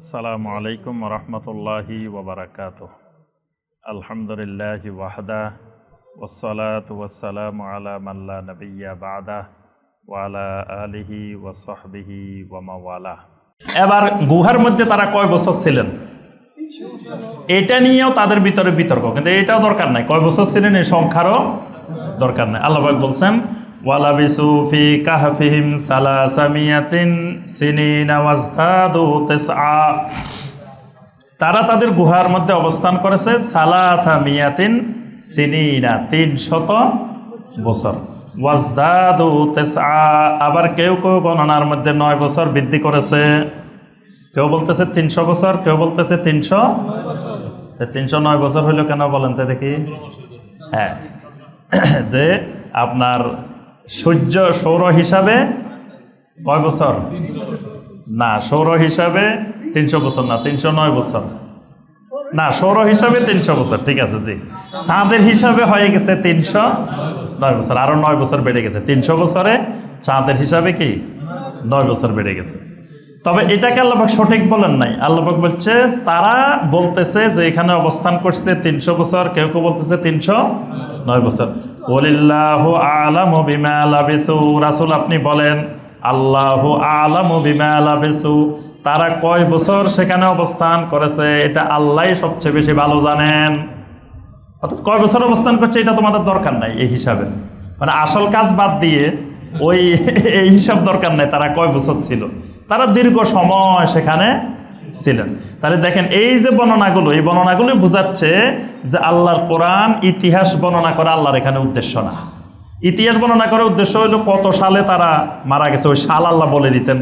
আসসালামু আলাইকুম রহমতুল্লাহি ওবরাকাত আলহামদুলিল্লাহ ওয়াহদা ওসলাত ওয়াসালাম আলা মাল্লা নবিয়া বাদা ওয়ালা আলিহি ওয়াসহবিহি ওয়ামাওয়ালা এবার গুহার মধ্যে তারা কয় বছর ছিলেন? এটা নিয়েও তাদের ভিতরে বিতর্ক, কিন্তু এটাও দরকার নাই। কয় বছর ছিলেন? এই সংখ্যারও দরকার নাই। আল্লাহবাক বলছেন ওয়ালাবিসু ফি কাহফিহিম সালাসামিয়াতিন সিনিনা ওয়াজদাদু তিসআ। তারা তাদের গুহার মধ্যে অবস্থান করেছে সালাথা মিয়াতিন সিনিনা তিন শত বছর। ওয়াজদাদু তেসআ। আবার কেউ কেউ গণনার মধ্যে নয় বছর বৃদ্ধি করেছে। কেউ বলতেছে তিনশো বছর, কেউ বলতেছে তিনশো তিনশো নয় বছর হইল কেন বলেন তো দেখি। হ্যাঁ যে আপনার সূর্য সৌর হিসাবে কয় বছর? না, সৌর হিসাবে তিনশো বছর না, তিনশো নয় বছর। না, সৌর হিসাবে তিনশো বছর, ঠিক আছে, জি। চাঁদের হিসাবে হয়ে গেছে তিনশো নয় বছর, আরও নয় বছর বেড়ে গেছে। তিনশো বছরে চাঁদের হিসাবে কি? নয় বছর বেড়ে গেছে। তবে এটাকে আল্লাহাক সঠিক বলেন নাই। আল্লাহাক বলছে, তারা বলতেছে যে এখানে অবস্থান করছে তিনশো বছর, কেউ কেউ বলতেছে তিনশো নয় বছর। বলিল্লাহ আলাম বিমা লাবিসু। রাসুল আপনি বলেন, আল্লাহ আলাম বিমা লাবিসু। তারা কয় বছর সেখানে অবস্থান করেছে? এটা আল্লাহই সবচেয়ে বেশি ভালো জানেন। অর্থাৎ কয় বছর অবস্থান করছে এটা তোমাদের দরকার নাই এই হিসাবে। মানে আসল কাজ বাদ দিয়ে ওই, এই হিসাব দরকার নাই তারা কয় বছর ছিল। তারা দীর্ঘ সময় সেখানে ছিলেন। তাহলে দেখেন, এই যে বর্ণনাগুলো, এই বর্ণনাগুলোই বোঝাচ্ছে যে আল্লাহর কোরআন ইতিহাস বর্ণনা করা আল্লাহর এখানে উদ্দেশ্য না। ইতিহাস বর্ণনা করার উদ্দেশ্য হলো কত সালে তারা মারা গেছে, ওই সাল আল্লাহ বলে দিতেন।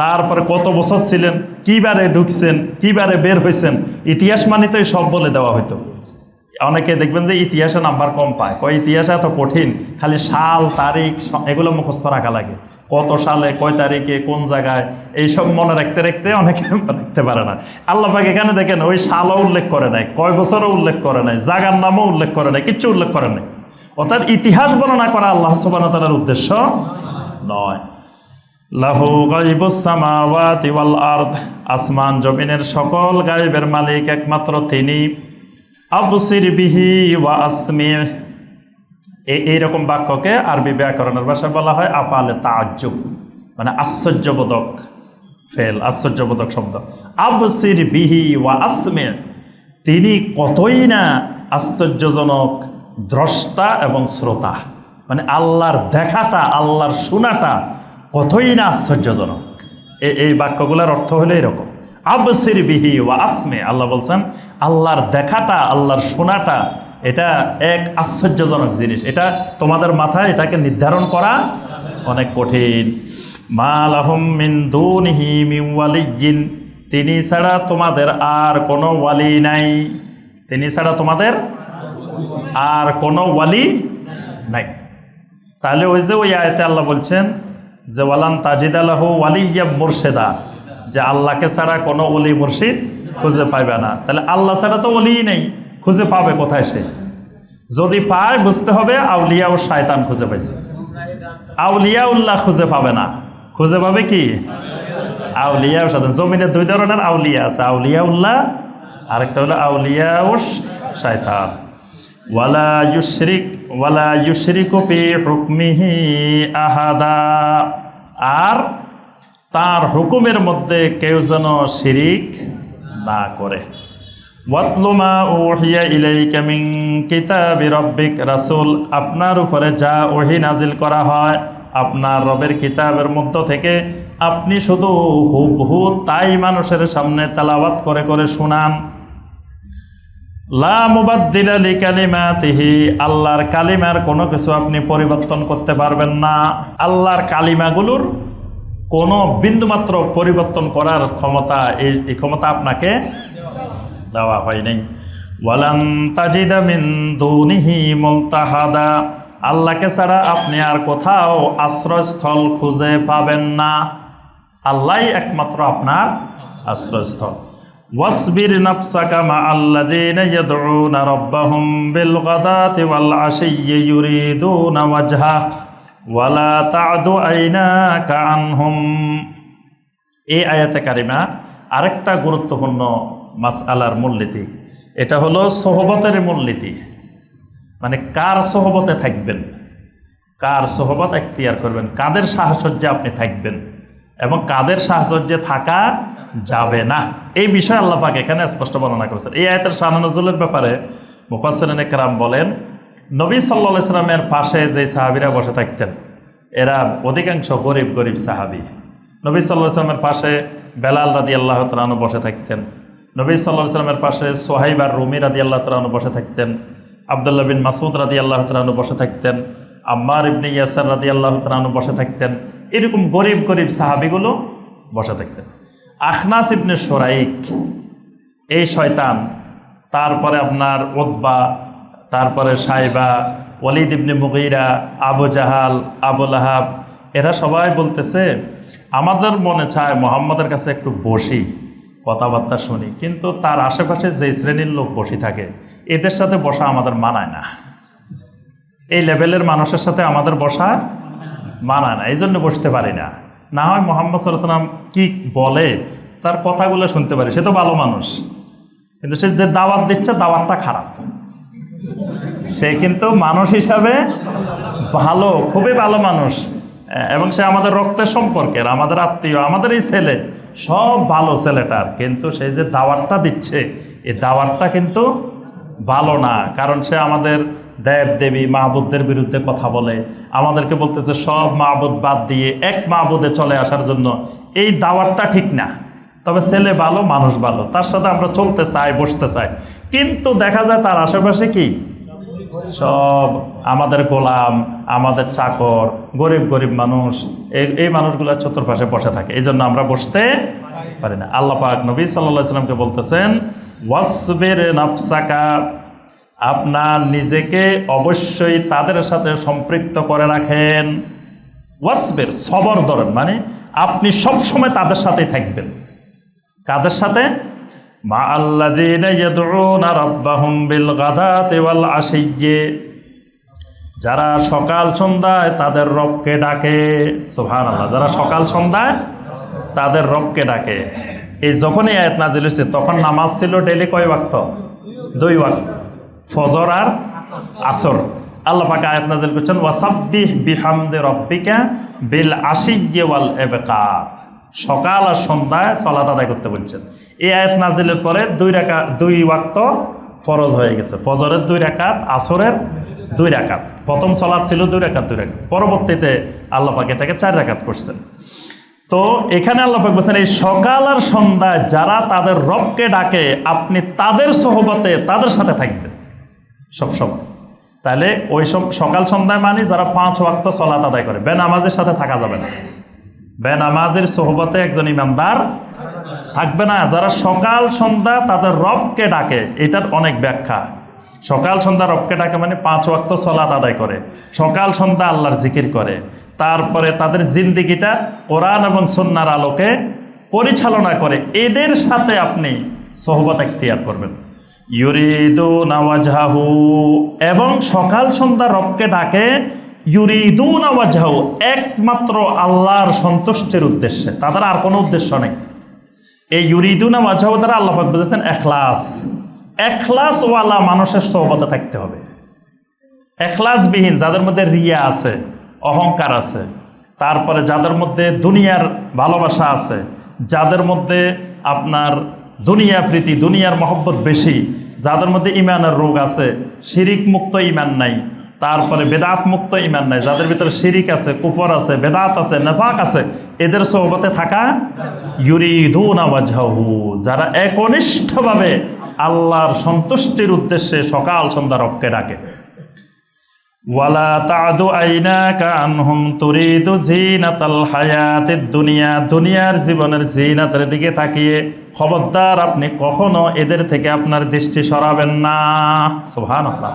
তারপরে কত বছর ছিলেন, কিবারে ঢুকছেন, কিবারে বের হয়েছেন ইতিহাস মানিতেই সব বলে দেওয়া হতো অনেকে দেখবেন যে ইতিহাসে নাম্বার কম পায়, কয় ইতিহাস এত কঠিন, খালি সাল, তারিখ এগুলো মুখস্থ রাখা লাগে। কত সালে, কয় তারিখে, কোন জায়গায়, এইসব মনে রাখতে রাখতে অনেকে রাখতে পারে না। আল্লাহ এখানে দেখেন, ওই সালও উল্লেখ করে নাই, কয় বছরও উল্লেখ করে নাই, জাগার নামও উল্লেখ করে নাই, কিচ্ছু উল্লেখ করে নাই। অর্থাৎ ইতিহাস বর্ণনা করা আল্লাহ সুবান তালার উদ্দেশ্য নয়। লাহু গাইবুস সামাওয়াতি ওয়াল আরদ, আসমান জমিনের সকল গায়েবের মালিক একমাত্র তিনি। আবসির বিহি ওয়া আসমি এইরকম বাক্যকে আরবি ব্যাকরণের ভাষায় বলা হয় আফালে তাজ্জুব মানে আশ্চর্যবোধক ফেল, আশ্চর্যবোধক শব্দ। আবসির বিহি ওয়া আসমে, তিনি কতই না আশ্চর্যজনক, দ্রষ্টা এবং শ্রোতা মানে আল্লাহর দেখাটা, আল্লাহর শোনাটা কতই না আশ্চর্যজনক। এই বাক্যগুলোর অর্থ হলো এরকম, আবসির বিহি ওয়া আসমে, আল্লাহ বলছেন, আল্লাহর দেখাটা, আল্লাহর শোনাটা এটা এক আশ্চর্যজনক জিনিস। এটা তোমাদের মাথায় এটাকে নির্ধারণ করা অনেক কঠিন। মা লাহুম দুনিহি ওয়ালিয়্যিন। তিনি ছাড়া তোমাদের আর কোনো ওয়ালি নাই। তিনি ছাড়া তোমাদের আর কোনো ওয়ালি নাই। তাহলে ওই যে ওই আয়তে আল্লাহ বলছেন যে, ওয়ালান তাজিদ আল্লাহ ওয়ালিয়া মুর্শেদা। যে আল্লাহকে ছাড়া কোনো অলি মুর্শিদ খুঁজে পাইবে না। তাহলে আল্লাহ ছাড়া তো অলি নেই। খুঁজে পাবে কোথায় সে? যদি পায়, বুঝতে হবে আউলিয়া ও শায়তান খুঁজে পাইছে। আউলিয়া উল্লাহ খুঁজে পাবে না। খুঁজে পাবে কি? আউলিয়া শায়তান। জমিনে দুই ধরনের আউলিয়া আছে। আউলিয়া উল্লাহ আরেকটা হলো আউলিয়া ও শায়তান। ওয়ালা ইউশরিক, ওয়ালা ইউশরিকু ফি হুকমিহি আহাদা। আর তার হুকুমের মধ্যে কেউ যেন শিরিক না করে। ওয়াতলুমা ওহিয়া ইলাইকা মিন কিতাবি রাব্বিক, রাসূল, আপনার উপরে যা ওহি নাজিল করা হয়, আপনার রবের কিতাবের মধ্য থেকে আপনি শুধু হুবহু তাই মানুষের সামনে তেলাওয়াত করে করে শুনান। লা মুবাদ্দিলা লিকালিমাতিহি, আল্লাহর কালিমার কোনো কিছু আপনি পরিবর্তন করতে পারবেন না। আল্লাহর কালিমাগুলোর কোনো বিন্দুমাত্র পরিবর্তন করার ক্ষমতা, এই ক্ষমতা আপনাকে দেওয়া হয় নাই। ওয়ালান তাজিদা মিন দুনিহি মুলতাহাদা। আল্লাহকে ছাড়া আপনি আর কোথাও আশ্রয়স্থল খুঁজে পাবেন না। আল্লাহই একমাত্র আপনার আশ্রয়স্থল। ওয়াসবির নাফসাকা মা আল্লাযীনা ইয়াদউনা রাব্বাহুম বিল গাদাতি ওয়াল আশিয়্যি ইউরিদুনা ওয়াজহা। ওয়ালা তা'দু আইনাকা আনহুম। এই আয়াতে কারিমা আরেকটা গুরুত্বপূর্ণ মাস আলার মূলনীতি। এটা হলো সহবতের মূলনীতি। মানে কার সহবতে থাকবেন? কার সহবত এখতিয়ার করবেন? কাদের সাহসর্যে আপনি থাকবেন? এবং কাদের সাহসর্যে থাকা যাবে না? এই বিষয়ে আল্লাহ পাক এখানে স্পষ্ট বর্ণনা করেছেন। এই আয়তের শাহানজুলের ব্যাপারে মুফাসরিন একরাম বলেন, নবী সাল্লা সাল্লামের পাশে যে সাহাবিরা বসে থাকতেন, এরা অধিকাংশ গরিব গরিব সাহাবি। নবী সাল্লাহ সাল্লামের পাশে বেলাল রাদি আল্লাহ তালু বসে থাকতেন। নবী সাল্লাহ সাল্লামের পাশে সোহাইব আর রুমি রাদি আল্লাহ তালু বসে থাকতেন, আবদুল্লাহ বিন মাসুদ রাদি আল্লাহ তালু বসে থাকতেন, আম্মার ইবনে ইয়াসার রাদি আল্লাহ তালু বসে থাকতেন, এরকম গরিব গরিব সাহাবিগুলো বসে থাকতেন। আখনাস ইবনে সোরাইক এই শয়তান, তারপরে আপনার ওদবা তারপরে সাইবা, ওয়ালিদ ইবনে মুগিরা, আবু জাহাল আবুল আহাব এরা সবাই বলতেছে, আমাদের মনে চায় মোহাম্মদের কাছে একটু বসি। কথাবার্তা শুনি, কিন্তু তার আশেপাশে যে শ্রেণির লোক বসে থাকে, এদের সাথে বসা আমাদের মানায় না। এই লেভেলের মানুষের সাথে আমাদের বসা মানায় না এই জন্য বসতে পারি না। না হয় মোহাম্মদ সাল্লাম কি বলে, তার কথাগুলো শুনতে পারি, সে তো ভালো মানুষ। কিন্তু সে যে দাওয়াত দিচ্ছে, দাওয়াতটা খারাপ। সে কিন্তু মানুষ হিসাবে ভালো, খুবই ভালো মানুষ। এবং সে আমাদের রক্তের সম্পর্কের, আমাদের আত্মীয় আমাদের এই ছেলে সব ভালো ছেলেটার, কিন্তু সে যে দাওয়াতটা দিচ্ছে এই দাওয়াতটা কিন্তু ভালো না। কারণ সে আমাদের দেব দেবী মাহবুদদের বিরুদ্ধে কথা বলে, আমাদেরকে বলতেছে সব মাহবুদ বাদ দিয়ে এক মাহবুদে চলে আসার জন্য। এই দাওয়াতটা ঠিক না। তবে ছেলে ভালো, মানুষ ভালো, তার সাথে আমরা চলতে চাই, বসতে চাই। কিন্তু দেখা যায় তার আশেপাশে কি? সব আমাদের গোলাম, আমাদের চাকর, গরিব গরিব মানুষ এই মানুষগুলো চতুর্পাশে বসে থাকে। এই জন্য আমরা বসতে পারি না। আল্লাহ পাক নবী সাল্লাহ সাল্লামকে বলতেছেন, ওয়াসবের নাফসাকা আপনার নিজেকে অবশ্যই তাদের সাথে সম্পৃক্ত করে রাখেন। ওয়াসবের, সবর ধরেন মানে আপনি সবসময় তাদের সাথেই থাকবেন। কাদের সাথে? মা আল্লাযীনা ইয়াদউনা রাব্বাহুম বিল যারা সকাল সন্ধ্যায় তাদের রবকে ডাকে। সুবহানাল্লাহ, যারা সকাল সন্ধ্যায় তাদের রবকে ডাকে। এই যখনই আয়াত নাজিল হয়েছে, তখন নামাজ ছিল ডেলি কয় ওয়াক্ত? দুই ওয়াক্ত। ফজর আর আসর। আল্লাহ পাকে আয়াত নাজিল করছেন, ওয়াসাব্বিহ বিহামদে রব্বিকা বিল আশিয়্যি ওয়াল ইবকার সকাল আর সন্ধ্যায় সলাত আদায় করতে বলছেন। এই আয়াত নাজিলের পরে দুই রেখা দুই ওয়াক্ত ফরজ হয়ে গেছে। ফজরের দুই রেখাত আসরের দুই রেখাত প্রথম সলাৎ ছিল দুই রেখাত দুই রেখাত পরবর্তীতে আল্লাহ পাক এটাকে চার রেখাত করছেন। তো এখানে আল্লাহ পাক বলছেন, এই সকাল আর সন্ধ্যায় যারা তাদের রবকে ডাকে, আপনি তাদের সহবতে তাদের সাথে থাকবেন। সবসময় তাহলে ওই সব সকাল সন্ধ্যায় মানে যারা পাঁচ ওয়াক্ত সলাত আদায় করে, বেনামাজের সাথে থাকা যাবে না। বেনামাজের সোহবতে একজন ইমানদার থাকবে না। যারা সকাল সন্ধ্যা তাদের রবকে ডাকে, এটার অনেক ব্যাখ্যা। সকাল সন্ধ্যা রবকে ডাকে মানে পাঁচ ওয়াক্ত সলাত আদায় করে। সকাল সন্ধ্যা আল্লাহর জিকির করে। তারপরে তাদের জিন্দিগিটা কোরআন এবং সন্ন্যার আলোকে পরিচালনা করে। এদের সাথে আপনি সোহবত এখতিয়ার করবেন। ইউরিদু নাওয়াজাহু এবং সকাল সন্ধ্যা রবকে ডাকে ইউরিদু নাওয়াজহাহু একমাত্র আল্লাহর সন্তুষ্টির উদ্দেশ্যে। তাদের আর কোনো উদ্দেশ্য নেই। এই ইউরিদু নাওয়াজহাহু দ্বারা আল্লাহ পাক বুঝেছেন এখলাস। এখলাসওয়ালা মানুষের সোহবতে থাকতে হবে। এখলাসবিহীন, যাদের মধ্যে রিয়া আছে, অহংকার আছে, তারপরে যাদের মধ্যে দুনিয়ার ভালোবাসা আছে, যাদের মধ্যে আপনার দুনিয়া প্রীতি, দুনিয়ার মহব্বত বেশি, যাদের মধ্যে ইমানের রোগ আছে শিরিক মুক্ত ইমান নাই তারপরে বেদাত মুক্ত ইমান নাই। যাদের ভিতরে শিরিক আছে, কুফর আছে, বেদাত আছে, নেফাক আছে, এদের সোহবতে থাকা ইউরিদুনা ওয়াজহাহু। যারা একনিষ্ঠভাবে আল্লাহর সন্তুষ্টির উদ্দেশ্যে সকাল সন্ধ্যা রবকে ডাকে। ওয়ালা তাদু দুনিয়া। দুনিয়ার জীবনের জিনাতের দিকে তাকিয়ে খবরদার আপনি কখনো এদের থেকে আপনার দৃষ্টি সরাবেন না। সুবহানাল্লাহ।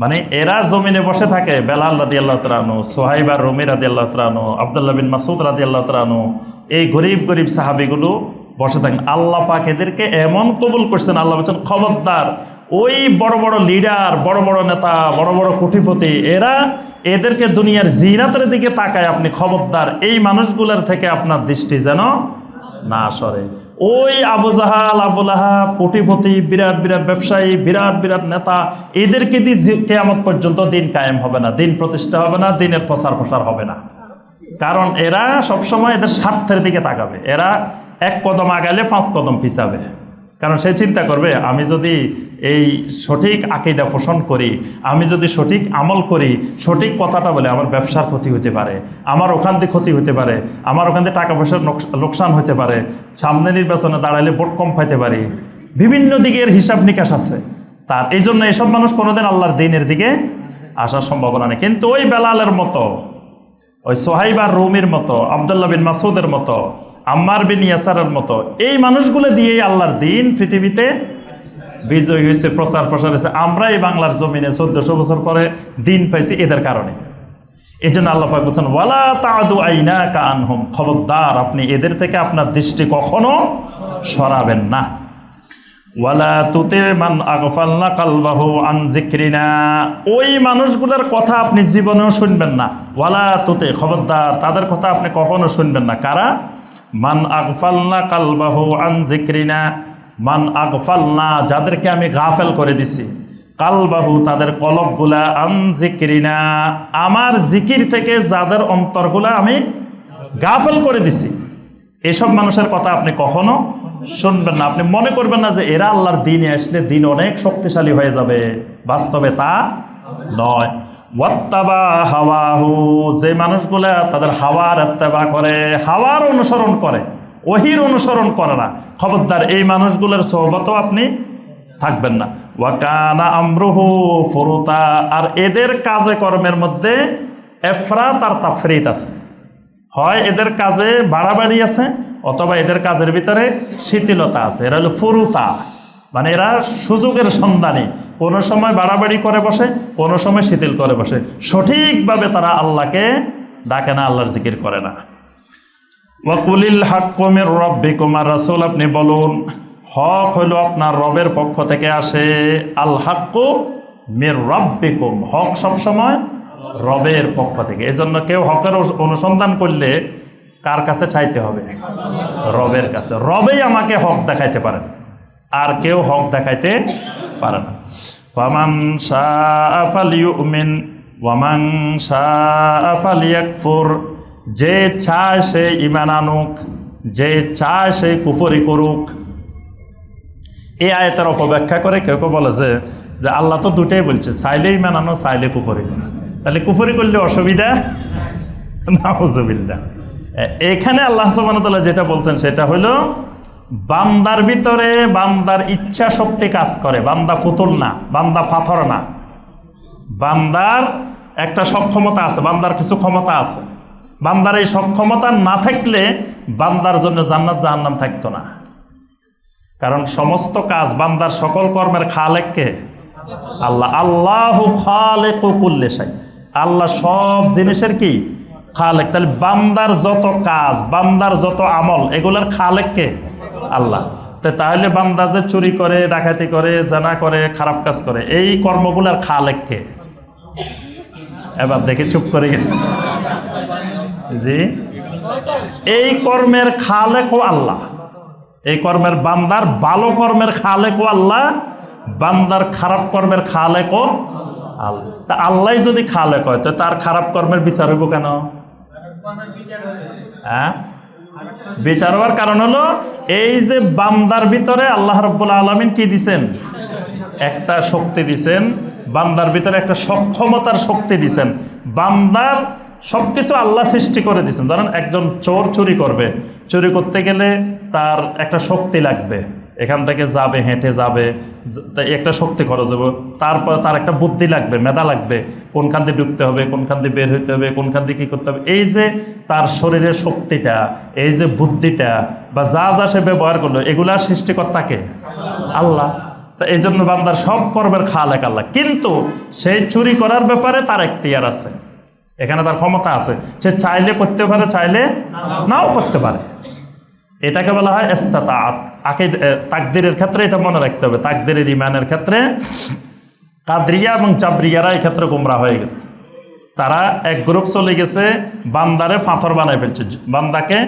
মানে এরা জমিনে বসে থাকে, বেলাল রাদি আল্লাহ তালানু সোহাইবার রমি রাদি আল্লাহ তালানু আবদুল্লাহ বিন মাসুদ রাদি আল্লাহ তালানু এই গরিব গরিব সাহাবিগুলো বসে থাকেন। আল্লাহ পাক এদেরকে এমন কবুল করছেন, আল্লাহ বলছেন, খবরদার, ওই বড় বড় লিডার, বড় বড় নেতা, বড় বড় কোটিপতি, এরা এদেরকে দুনিয়ার জিনাতের দিকে তাকায়। আপনি খবরদার, এই মানুষগুলোর থেকে আপনার দৃষ্টি যেন না সরে। ওই আবু জাহাল আবুল আহাব কোটিপতি, বিরাট বিরাট ব্যবসায়ী, বিরাট বিরাট নেতা, এদেরকে দিয়ে কেয়ামত পর্যন্ত দিন কায়েম হবে না, দিন প্রতিষ্ঠা হবে না, দিনের প্রসার প্রসার হবে না। কারণ এরা সবসময় এদের স্বার্থের দিকে তাকাবে। এরা এক কদম আগালে পাঁচ কদম পিছাবে। কারণ সে চিন্তা করবে, আমি যদি এই সঠিক আকিদা পোষণ করি, আমি যদি সঠিক আমল করি, সঠিক কথাটা বলে আমার ব্যবসার ক্ষতি হতে পারে, আমার ওখান থেকে ক্ষতি হতে পারে, আমার ওখান থেকে টাকা পয়সার লোকসান হতে পারে, সামনে নির্বাচনে দাঁড়ালে ভোট কম পাইতে পারি, বিভিন্ন দিকের হিসাব নিকাশ আছে। তার এই জন্য এসব মানুষ কোনোদিন আল্লাহর দিনের দিকে আসার সম্ভাবনা নেই। কিন্তু ওই বেলালের মতো, ওই সোহাইবার রুমির মতো, আবদুল্লাহ বিন মাসুদের মতো আম্মার বিন ইয়াসারের মতো। এই মানুষগুলো দিয়েই আল্লাহর দিন পৃথিবীতে বিজয় হয়েছে, প্রচার প্রসার হয়েছে। আমরা এই বাংলার জমিনে চোদ্দশো বছর পরে দিন পাইছি এদের কারণে। এই জন্য আল্লাহ পাক বলছেন, ওয়ালা তাদু আইনা কানহুম খবরদার, আপনি এদের থেকে আপনার দৃষ্টি কখনো সরাবেন না। ওয়ালা তুতে মান আগফালনা কালবাহু আন জিক্রিনা ওই মানুষগুলোর কথা আপনি জীবনেও শুনবেন না। ওয়ালা তুতে খবরদার, তাদের কথা আপনি কখনো শুনবেন না। কারা? মান আগফালনা কালবাহু আন জিক্রিনা মান আগফালনা, যাদেরকে আমি গাফেল করে দিছি, কালবাহু তাদের কলবগুলা আন জিক্রিনা আমার জিকির থেকে যাদের অন্তরগুলা আমি গাফেল করে দিছি। এসব মানুষের কথা আপনি কখনো শুনবেন না। আপনি মনে করবেন না যে এরা আল্লাহর দিনে আসলে দিন অনেক শক্তিশালী হয়ে যাবে। বাস্তবে তা নয়। ওয়াত্তাবা হাওয়াহু, যে মানুষগুলা তাদের হাওয়ার এত্তেবা করে, হাওয়ার অনুসরণ করে, ওহির অনুসরণ করে না। খবরদার, এই মানুষগুলোর সোহবতও আপনি থাকবেন না। ওয়াকানা আমরুহু ফুরুতা, আর এদের কাজে কর্মের মধ্যে এফরাত আর তাফরিত আছে। হয় এদের কাজে বাড়াবাড়ি আছে, অথবা এদের কাজের ভিতরে শিথিলতা আছে। এরা হলো ফুরুতা। মানে এরা সুযোগের সন্ধানে। কোনো সময় বাড়াবাড়ি করে বসে, কোনো সময় শিথিল করে বসে। সঠিকভাবে তারা আল্লাহকে ডাকে না, আল্লাহর জিকির করে না। ওয়াকুলিল হাক্কমের রব্বি কুমার রাসুল আপনি বলুন, হক হইল আপনার রবের পক্ষ থেকে আসে, আল হাক্কু মের রব্বিকুম, হক সবসময় রবের পক্ষ থেকে। এই জন্য কেউ হকের অনুসন্ধান করলে কার কাছে চাইতে হবে? রবের কাছে। রবেই আমাকে হক দেখাইতে পারেন। আর কেউ হক দেখাইতে পারে না। ওয়ামান শাহ ইয়াকফুর যে চায় সে ইমান আনুক, যে চায় সে কুফরি করুক। এই আয়তের অপব্যাখ্যা করে কেউ কেউ বলে যে আল্লাহ তো দুটাই বলছে, চাইলে ইমান আনো, চাইলে কুফরি তাহলে কুফরি করলে অসুবিধা? নাউজুবিল্লাহ। এ- এখানে আল্লাহ সুবহানাহু যেটা বলছেন সেটা হলো বান্দার ভিতরে বান্দার ইচ্ছা শক্তি কাজ করে, বান্দা ফুতুল না, বান্দা পাথর না। বান্দার একটা সক্ষমতা আছে, বান্দার কিছু ক্ষমতা আছে। বান্দার এই সক্ষমতা না থাকলে বান্দার জন্য জান্নাত জাহান্নাম থাকতো না। কারণ সমস্ত কাজ বান্দার সকল কর্মের খালেককে আল্লাহ। আল্লাহ খালেক কুল্লেশাই আল্লাহ সব জিনিসের কি? খালেক। তাহলে বান্দার যত কাজ, বান্দার যত আমল, এগুলোর খালেককে আল্লাহ। তাহলে বান্দা যে চুরি করে, ডাকাতি করে, জানা করে, খারাপ কাজ করে, এই কর্মগুলোর খালেককে এবার দেখে চুপ করে গেছে। জি। এই কর্মের খালেকও আল্লাহ। এই কর্মের বান্দার ভালো কর্মের খালেকও আল্লাহ, বান্দার খারাপ কর্মের খালেকও আল্লাহ। তা আল্লাহ যদি খালেক হয় তো তার খারাপ কর্মের বিচার হইব কেন? হ্যাঁ? বিচার হওয়ার কারণ হলো এই যে বান্দার ভিতরে আল্লাহ রব্বুল আলমিন কি দিছেন? একটা শক্তি দিছেন, বান্দার ভিতরে একটা সক্ষমতার শক্তি দিছেন। বান্দার সব কিছু আল্লাহ সৃষ্টি করে দিয়েছেন ধরেন একজন চোর চুরি করবে। চুরি করতে গেলে তার একটা শক্তি লাগবে। এখান থেকে যাবে, হেঁটে যাবে একটা শক্তি খরচ হবে। তারপর তার একটা বুদ্ধি লাগবে, মেধা লাগবে। কোনখান দিয়ে ঢুকতে হবে, কোনখান দিয়ে বের হইতে হবে, কোনখান দিয়ে কী করতে হবে। এই যে তার শরীরের শক্তিটা, এই যে বুদ্ধিটা, বা যা যা সে ব্যবহার করল এগুলার সৃষ্টিকর্তাকে আল্লাহ। তা এই জন্য বান্দার সব কর্মের খালেক আল্লাহ। কিন্তু সেই চুরি করার ব্যাপারে তার এখতিয়ার আছে। এখানে তার ক্ষমতা আছে। সে চাইলে করতে পারে, চাইলে নাও করতে পারে। এটাকে বলা হয় এস্তাতাত আকিদ এ, তাকদিরের ক্ষেত্রে এটা মনে রাখতে হবে। তাকদিরের ইমানের ক্ষেত্রে কাদরিয়া এবং চাবরিয়ারা এই ক্ষেত্রে গুমরা হয়ে গেছে। তারা এক গ্রুপ চলে গেছে বান্দারে পাথর বানায় ফেলছে। বান্দাকে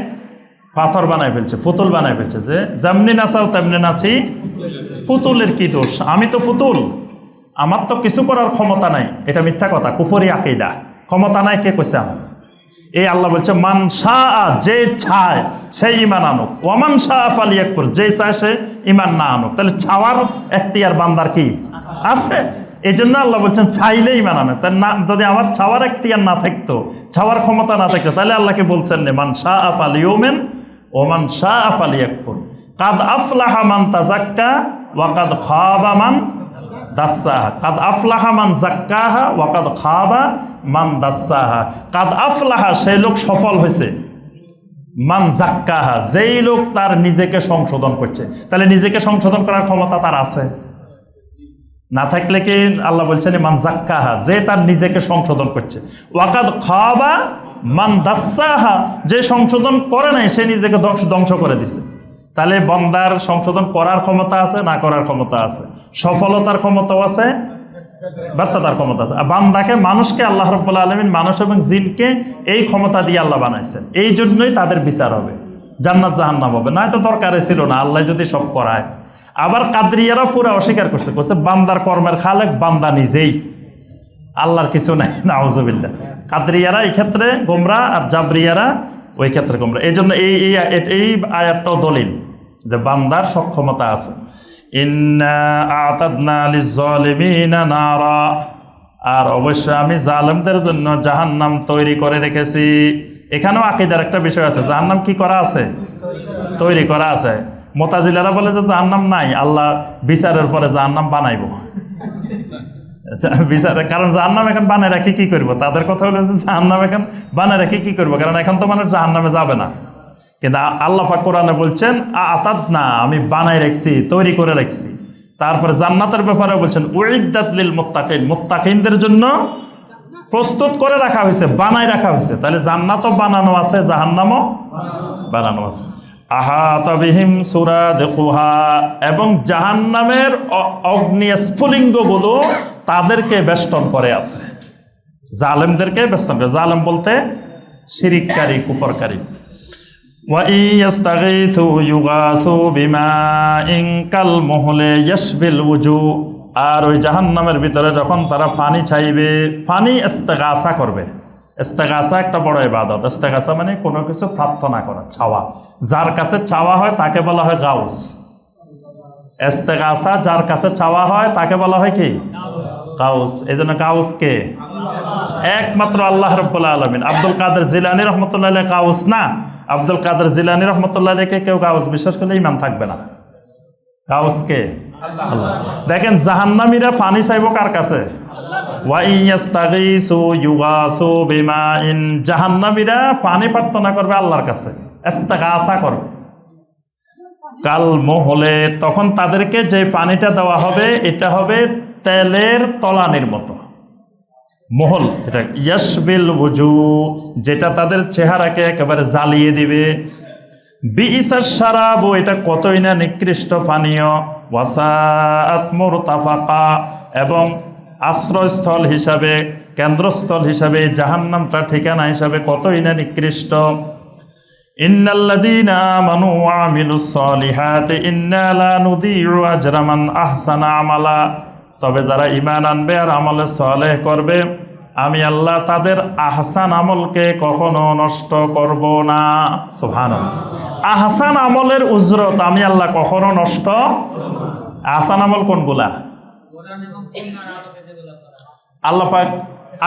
পাথর বানায় ফেলছে পুতুল বানায় ফেলছে। যে যেমনি নাচাও তেমনি নাচি পুতুলের কি দোষ? আমি তো পুতুল। আমার তো কিছু করার ক্ষমতা নাই। এটা মিথ্যা কথা কুফরি আকেইদা ক্ষমতা নাই কে কইছে আমার? এই আল্লাহ বলছে, মান শাহ যে ছায় সে ইমান আনুক। ওমান শাহ পালি একপুর যে চায়, সে ইমান না আনুক। তাহলে ছাওয়ার এখতিয়ার বান্দার কি? আছে। এই জন্য আল্লাহ বলছেন চাইলে ইমান আনে। তার না, যদি আমার ছাওয়ার এখতিয়ার না থাকতো ছাওয়ার ক্ষমতা না থাকতো, তাহলে আল্লাহকে বলছেন নে মান শাহ আপালি ওমেন ওমান শাহ আফ আপালি একপুর কাদ আফলাহা মান তাজাক্কা ওয়াকাদ খাবা মান দাসাহা কাদ আফলাহা মান জাক্কাহা ওয়াকাদ খাবা মান দাসাহা। কাদ আফলাহা, সেই লোক সফল হয়েছে। মান জাক্কাহা, যেই লোক তার নিজেকে সংশোধন করছে। তাহলে নিজেকে সংশোধন করার ক্ষমতা তার আছে। না থাকলে কি আল্লাহ বলছেন, মান জাক্কাহা, যে তার নিজেকে সংশোধন করছে। ওয়াকাদ খাবা মান দাসাহা, যে সংশোধন করে নাই, সে নিজেকে ধ্বংস ধ্বংস করে দিছে। তাহলে বন্দার সংশোধন করার ক্ষমতা আছে, না করার ক্ষমতা আছে? সফলতার ক্ষমতাও আছে, ব্যর্থতার ক্ষমতা আছে। আর বান্দাকে, মানুষকে আল্লাহ রব্বুল্লা আলমিন মানুষ এবং জিনকে এই ক্ষমতা দিয়ে আল্লাহ বানাইছেন। এই জন্যই তাদের বিচার হবে। জান্নাত, জাহান্নাম হবে। না তো দরকারে ছিল না, আল্লাহ যদি সব করায়। আবার কাদরিয়ারা পুরো অস্বীকার করছে। করছে বান্দার কর্মের খালেক, বান্দা নিজেই। আল্লাহর কিছু নাই, নাউজুবিল্লাহ। কাদরিয়ারা এই ক্ষেত্রে গোমরা আর জাবরিয়ারা ওই ক্ষেত্রে গোমরা এই জন্য এই এই আয়াত- এই আয়াতটাও দলিল যে বান্দার সক্ষমতা আছে। আর অবশ্যই আমি জালেমদের জন্য জাহান্নাম তৈরি করে রেখেছি। এখানেও আকিদার একটা বিষয় আছে। জাহান্নাম কি করা আছে? তৈরি করা আছে। মোতাজিলারা বলে যে জাহান্নাম নাই, আল্লাহ বিচারের পরে জাহান্নাম বানাইবো। বিচারে কারণ জাহান্নাম এখন বানায় রাখি কি করব? তাদের কথা হলো যে জাহান্নাম এখন বানায় রাখি কি করব? কারণ এখন তো মানুষ জাহান্নামে যাবে না। কিন্তু আল্লাহ পাক কোরআনে বলছেন আতাত না আমি বানাই রাখছি, তৈরি করে রাখছি। তারপরে জান্নাতের ব্যাপারে বলছেন, উইদ্দাত লিল মুত্তাকিন। মুত্তাকিনদের জন্য প্রস্তুত করে রাখা হয়েছে, বানায় রাখা হয়েছে। তাহলে জান্নাতও বানানো আছে, জাহান্নামও বানানো আছে। আহাতাবিহিম সুরা দেখুহা এবং জাহান্নামের অগ্নি স্ফুলিঙ্গগুলো তাদেরকে বেষ্টন করে আছে। জালেমদেরকে বেষ্টন করে। জালেম বলতে শিরিককারী কুপরকারী আর ওই জাহান্নামের ভিতরে যখন তারা পানি চাইবে, পানি ইস্তেগাসা করবে। ইস্তেগাসা একটা বড় ইবাদত। ইস্তেগাসা মানে কোনো কিছু প্রার্থনা করা, চাওয়া। যার কাছে চাওয়া হয় তাকে বলা হয় গাউস। ইস্তেগাসা যার কাছে চাওয়া হয় তাকে বলা হয় কি? গাউস। এই জন্য গাউস কে? একমাত্র আল্লাহ রব্বুল আলমিন। আব্দুল কাদের জিলানি রহমতুল্লাহ গাউস না। আব্দুল কাদের জিলানি রহমতুল্লাহ আলাইকে কেউ গাউস? বিশ্বাস করলে ইমান থাকবে না। গাউস কে? আল্লাহ। দেখেন জাহান্নামীরা পানি চাইব কার কাছে? জাহান্নামীরা পানি প্রার্থনা করবে আল্লাহর কাছে। ইস্তেগাসা করবে কাল মহলে তখন তাদেরকে যে পানিটা দেওয়া হবে, এটা হবে তেলের তলানির মতো। মহল, এটা ইয়াসবিল বুজু যেটা তাদের চেহারাকে একেবারে জ্বালিয়ে দিবে। বিইসার সারাবো এটা কতই না নিকৃষ্ট পানীয়। ওয়াসাআত মুরতাফাকা, এবং আশ্রয়স্থল হিসাবে, কেন্দ্রস্থল হিসাবে জাহান্নামটা ঠিকানা হিসাবে কতই না নিকৃষ্ট? আহসানা আমালা। তবে যারা ঈমান আনবে আর আমলে সালেহ করবে, আমি আল্লাহ তাদের আহসান আমলকে কখনো নষ্ট করব না। সুবহানাল্লাহ। আহসান আমলের উজরত আমি আল্লাহ কখনো নষ্ট, আহসান আমল কোনগুলা? আল্লাহ পাক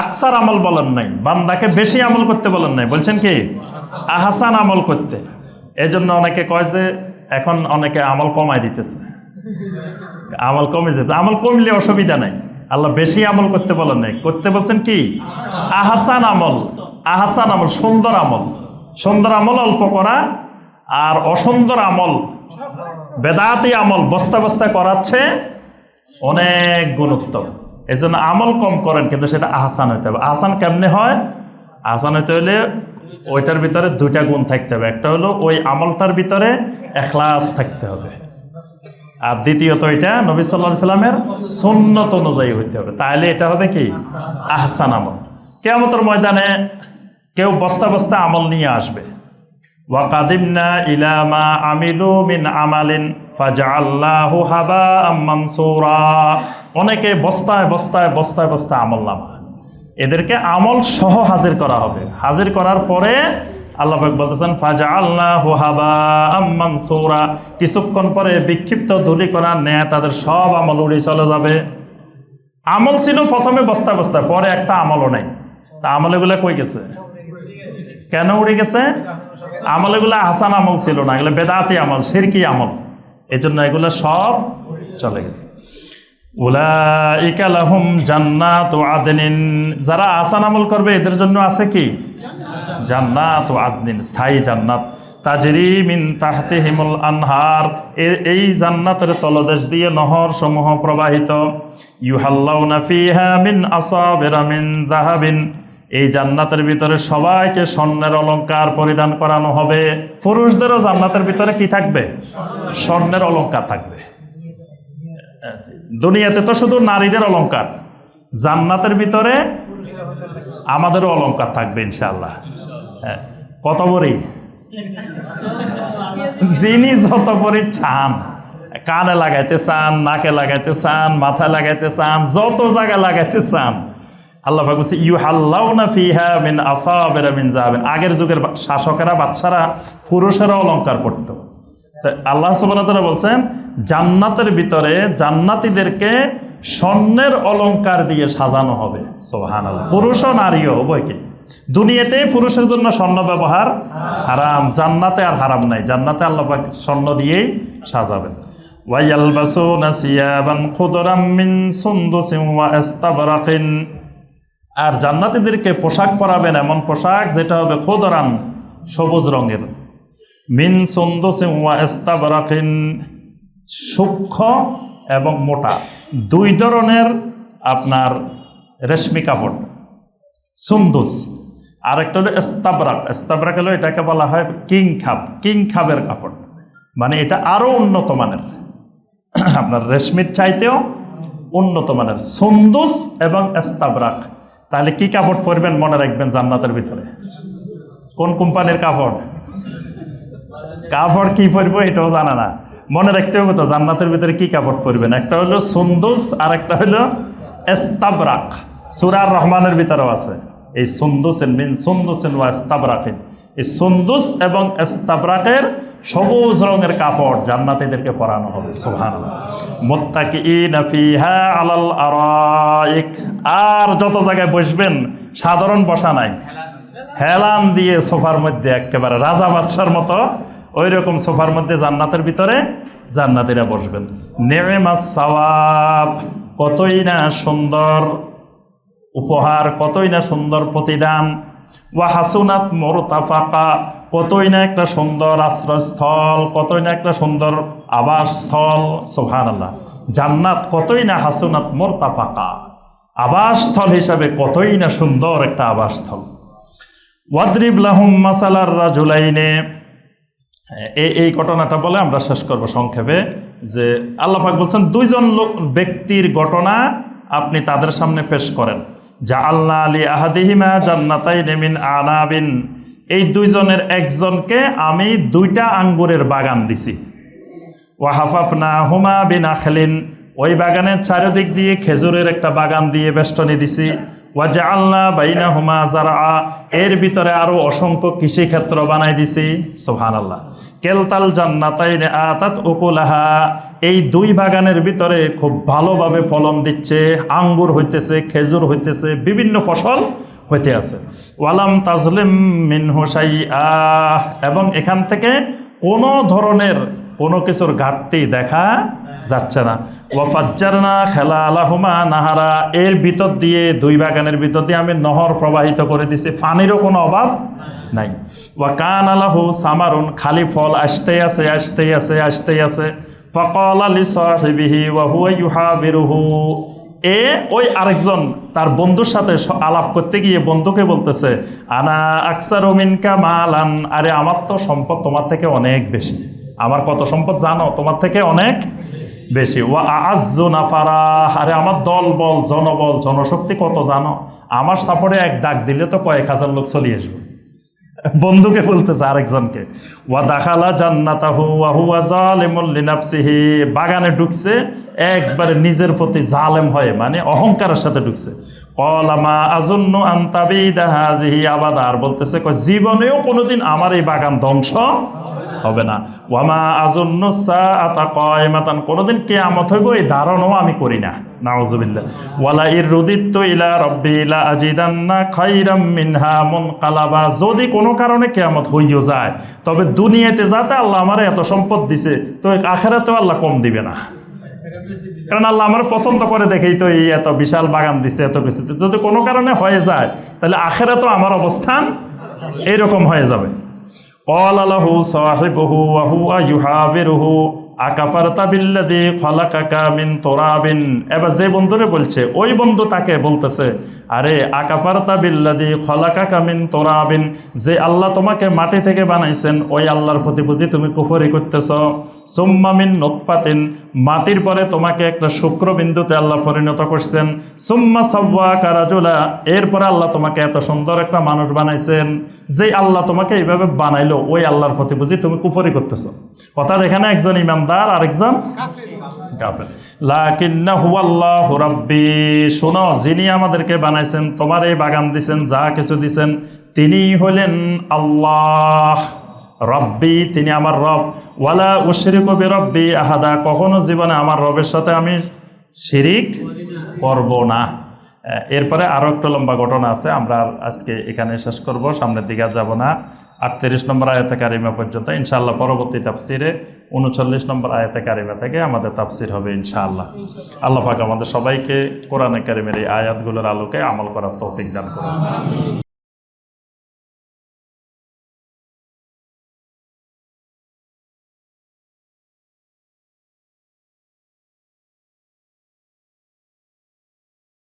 আকসার আমল বলেন নাই, বান্দাকে বেশি আমল করতে বলেন নাই। বলছেন কি? আহসান আমল করতে। এই জন্য অনেকে কয় যে, এখন অনেকে আমল কমাই দিতেছে। আমল কমে যেতে। আমল কমলে অসুবিধা নাই। আল্লাহ বেশি আমল করতে বলেন নাই। করতে বলছেন কি? আহসান আমল। আহসান আমল সুন্দর আমল। সুন্দর আমল অল্প করা আর অসুন্দর আমল, বেদাতি আমল বস্তা বস্তা করাচ্ছে অনেক গুরুত্ব এই জন্য আমল কম করেন, কিন্তু সেটা আহসান হইতে হবে। আহসান কেমনে হয়? আহসান হইতে হলে ওইটার ভিতরে দুইটা গুণ থাকতে হবে। একটা হলো ওই আমলটার ভিতরে এখলাস থাকতে হবে। আর দ্বিতীয়ত এটা নবী সাল্লাহ সাল্লামের সুন্নত অনুযায়ী হইতে হবে। তাহলে এটা হবে কি? আহসান আমল। কেয়ামতের ময়দানে কেউ বস্তা বস্তা আমল নিয়ে আসবে। ওয়াকাদিমনা ইলামা আমিলু মিন আমালিন ফাজআল্লাহু হাবাআম মানসুরা অনেকে বস্তায় বস্তায় বস্তায় বস্তায় আমল নামা এদেরকে আমল সহ হাজির করা হবে। হাজির করার পরে আল্লাহ বলতেছেন ফাজা আল্লাহ হাবা আম্মান সৌরা কিছুক্ষণ পরে বিক্ষিপ্ত ধুলি করার ন্যায় তাদের সব আমল উড়ে চলে যাবে। আমল ছিল প্রথমে বস্তায় বস্তায়, পরে একটা আমলও নেই। তা আমল এগুলো কই গেছে? কেন উড়ে গেছে? আমল এগুলো হাসান আমল ছিল না, এগুলো বেদাতি আমল, সিরকি আমল। এই জন্য এগুলো সব চলে গেছে। উলাইকা লাহুম জান্নাত আদনিন। যারা আসান আমল করবে, এদের জন্য আছে কি? জান্নাত আদনিন, স্থায়ী জান্নাত। তাজরি মিন তাহতিহিমুল আনহার। এ- এই জান্নাতের তলদেশ দিয়ে নহর সমূহ প্রবাহিত। ইউহাল্লাউনা ফিহা মিন আসাবিরা মিন যাহাবিন। এই জান্নাতের ভিতরে সবাইকে স্বর্ণের অলংকার পরিধান করানো হবে। পুরুষদেরও জান্নাতের ভিতরে কি থাকবে? স্বর্ণের অলংকার থাকবে। দুনিয়াতে তো শুধু নারীদের অলংকার জান্নাতের ভিতরে আমাদেরও অলঙ্কার থাকবে ইনশাল্লাহ হ্যাঁ কত বড়ি যিনি যত বড়ি চান, কানে লাগাইতে চান, নাকে লাগাইতে চান, মাথায় লাগাইতে চান, যত জায়গায় লাগাইতে চান আল্লাহ বলছে ইউ হাল্লাউনা ফিহা মিন আসাবেরা মিন যাবেন। আগের যুগের শাসকেরা বাচ্চারা পুরুষেরা অলংকার পড়তো তা আল্লাহ সুবাহ বলছেন জান্নাতের ভিতরে জান্নাতীদেরকে স্বর্ণের অলংকার দিয়ে সাজানো হবে। সোহান পুরুষ ও নারীও উভয়কে দুনিয়াতে পুরুষের জন্য স্বর্ণ ব্যবহার হারাম জান্নাতে আর হারাম নাই। জান্নাতে আল্লাহ পাক স্বর্ণ দিয়েই সাজাবেন। ওয়াইয়ালবাসুনা সিয়াবান খুদরাম মিন সুন্দুসিন ওয়া ইস্তাবরাকিন আর জান্নাতীদেরকে পোশাক পরাবেন এমন পোশাক যেটা হবে খোদরান, সবুজ রঙের। মিন সুন্দুসিন ওয়া ইস্তাবরাকিন সূক্ষ্ম এবং মোটা। দুই ধরনের আপনার রেশমি কাপড়। সুন্দুস। আর একটা হলো এস্তাবরাক। এস্তাবরাক হলো এটাকে বলা হয় কিং খাব, কিং খাবের কাপড়। মানে এটা আরও উন্নত মানের। আপনার রেশমির চাইতেও উন্নত মানের। সুন্দুস এবং এস্তাবরাক। তাহলে কি কাপড় পরবেন মনে রাখবেন জান্নাতের ভিতরে? কোন কোম্পানির কাপড়? কাপড় কি পরবো এটাও জানা না। মনে রাখতে হবে তো জান্নাতের ভিতরে কি কাপড় পরবেন? একটা হলো সুন্দুস আর একটা হলো এস্তাবরাক। সুরার রহমানের ভিতরেও আছে। এই সুন্দুসেন মিন সুন্দুসেন ওয়া এস্তাবরাকিন। এই সুন্দুস এবং এস্তাবরাকের সবুজ রঙের কাপড় জান্নাতীদেরকে পরানো হবে। সুবহান মুত্তাকিইনা ফিহা আলাল আরাইক। আর যত জায়গায় বসবেন, সাধারণ বসা নাই। হেলান দিয়ে সোফার মধ্যে একেবারে রাজা বাদশার মতো ওই রকম সোফার মধ্যে জান্নাতের ভিতরে জান্নাতিরা বসবেন। নেমা সওয়াব, কতই না সুন্দর উপহার, কতই না সুন্দর প্রতিদান ওয়া হাসুনাত মোরতাফাকা, কতই না একটা সুন্দর আশ্রয়স্থল, কতই না একটা সুন্দর আবাসস্থল সোহান আল্লাহ জান্নাত কতই না হাসুনাত মোরতাফাকা, আবাসস্থল হিসাবে কতই না সুন্দর একটা আবাসস্থল। ওয়াদ্রিব লাহুম মাসালার রাজুলাইনে এই এই ঘটনাটা বলে আমরা শেষ করব সংক্ষেপে, যে আল্লাহ পাক বলছেন, দুইজন লোক, ব্যক্তির ঘটনা আপনি তাদের সামনে পেশ করেন। যা আল্লাহ আলী আহাদিহিমা জান্নাতাই নেমিন আনাবিন। এই দুইজনের একজনকে আমি দুইটা আঙ্গুরের বাগান দিছি। ওয়াহাফাফনা হুমা বিন আখলিন ওই বাগানের চারিদিক দিয়ে খেজুরের একটা বাগান দিয়ে বেষ্টনী দিছি। ওয়াজা আল্লাহ বাইনা হুমা যারা এর ভিতরে আরও অসংখ্য কৃষি ক্ষেত্র বানাই দিছি। সোহান আল্লাহ কেলতাল জান্নাতাইনে আতাত উকুলাহা। এই দুই বাগানের ভিতরে খুব ভালোভাবে ফলন দিচ্ছে, আঙ্গুর হইতেছে, খেজুর হইতেছে, বিভিন্ন ফসল হইতে আছে। ওয়ালাম তাজলিম মিন হোসাই আহ এবং এখান থেকে কোনো ধরনের কোনো কিছুর ঘাটতি দেখা যাচ্ছে না। ওয়াফাজ্জারনা খেলা আলাহুমা নাহারা। এর ভিতর দিয়ে, দুই বাগানের ভিতর দিয়ে আমি নহর প্রবাহিত করে দিছি। পানিরও কোনো অভাব নাই। ওয়া কান আলাহু সামারুন, খালি ফল আসতেই আছে আসতেই আছে আসতেই আছে। ফকল আলি সাহিবিহি ওয়া হুয়া ইউহাবিরুহু। এ ওই আরেকজন তার বন্ধুর সাথে আলাপ করতে গিয়ে বন্ধুকে বলতেছে, আনা আকসার মিনকা মালান। আরে, আমার তো সম্পদ তোমার থেকে অনেক বেশি। আমার কত সম্পদ জানো? তোমার থেকে অনেক বেশি। ওয়া আজ্জু নাফারা আরে, আমার দল বল, জনবল, জনশক্তি কত জানো? আমার সাপোর্টে এক ডাক দিলে তো কয়েক হাজার লোক চলে আসবে। বন্ধুকে বলতেছে আরেকজনকে, ওয়া দাখালা জান্নাতাহু ওয়া হুয়া জালিমুল লিনাফসিহি। বাগানে ঢুকছে, একবারে নিজের প্রতি জালেম হয়ে মানে অহংকারের সাথে ঢুকছে। কলামা আজন্য আন্তাবিদা হাজিহি আবাদ। আর বলতেছে, কয়, জীবনেও কোনোদিন আমার এই বাগান ধ্বংস হবে না। ওয়ামা আজন্য আতা কয়মাতান, কোনোদিন কেয়ামত হইব, এই ধারণাও আমি করি না। ওয়ালা ইর ইলা মিনহা মুনকালাবা। যদি কোনো কারণে কেয়ামত হইও যায়, তবে দুনিয়াতে যাতে আল্লাহ আমার এত সম্পদ দিছে, তো আখেরাতেও আল্লাহ কম দিবে না। কারণ আল্লাহ আমার পছন্দ করে দেখেই তো এই এত বিশাল বাগান দিছে, এত কিছু। যদি কোনো কারণে হয়ে যায়, তাহলে আখেরা তো আমার অবস্থান এইরকম হয়ে যাবে। قال له صاحبه وهو يحاوره এবার যে বন্ধুরে বলছে, ওই বন্ধু তাকে বলতেছে, আরে আকাফারতা বিল্লাদি খলাকাকা মিন তোরাবিন, যে আল্লাহ তোমাকে মাটি থেকে বানাইছেন, ওই আল্লাহর প্রতি বুঝি তুমি কুফরি করতেছ। সুম্মা মিন নোৎফাতিন মাটির পরে তোমাকে একটা শুক্রবিন্দুতে আল্লাহ পরিণত করছেন। সুম্মা সাব্বা কারাজুলা এরপরে আল্লাহ তোমাকে এত সুন্দর একটা মানুষ বানাইছেন, যে আল্লাহ তোমাকে এইভাবে বানাইলো, ওই আল্লাহর প্রতি বুঝি তুমি কুফরি করতেছ। কথার এখানে একজন ইমামদার, আরেকজন কাফের। লাকিন্নাহু আল্লাহু রাব্বি, শোনো, যিনি আমাদেরকে বানাইছেন, তোমার এই বাগান দিছেন, যা কিছু দিছেন তিনি হলেন আল্লাহ রব্বি, তিনি আমার রব। ওয়ালা উশরিকু বিরব্বি আহাদা, কখনো জীবনে আমার রবের সাথে আমি শিরিক করব না। এরপরে আরও একটা লম্বা ঘটনা আছে, আমরা আজকে এখানে শেষ করব, সামনের দিকে যাব না। আটত্রিশ নম্বর আয়াতে কারিমা পর্যন্ত, ইনশাআল্লাহ পরবর্তী তাফসিরে উনচল্লিশ নম্বর আয়াতে কারিমা থেকে আমাদের তাফসির হবে, ইনশাআল্লাহ। আল্লাহ পাক আমাদের সবাইকে কোরআনে কারিমের এই আয়াতগুলোর আলোকে আমল করার তৌফিক দান করুন।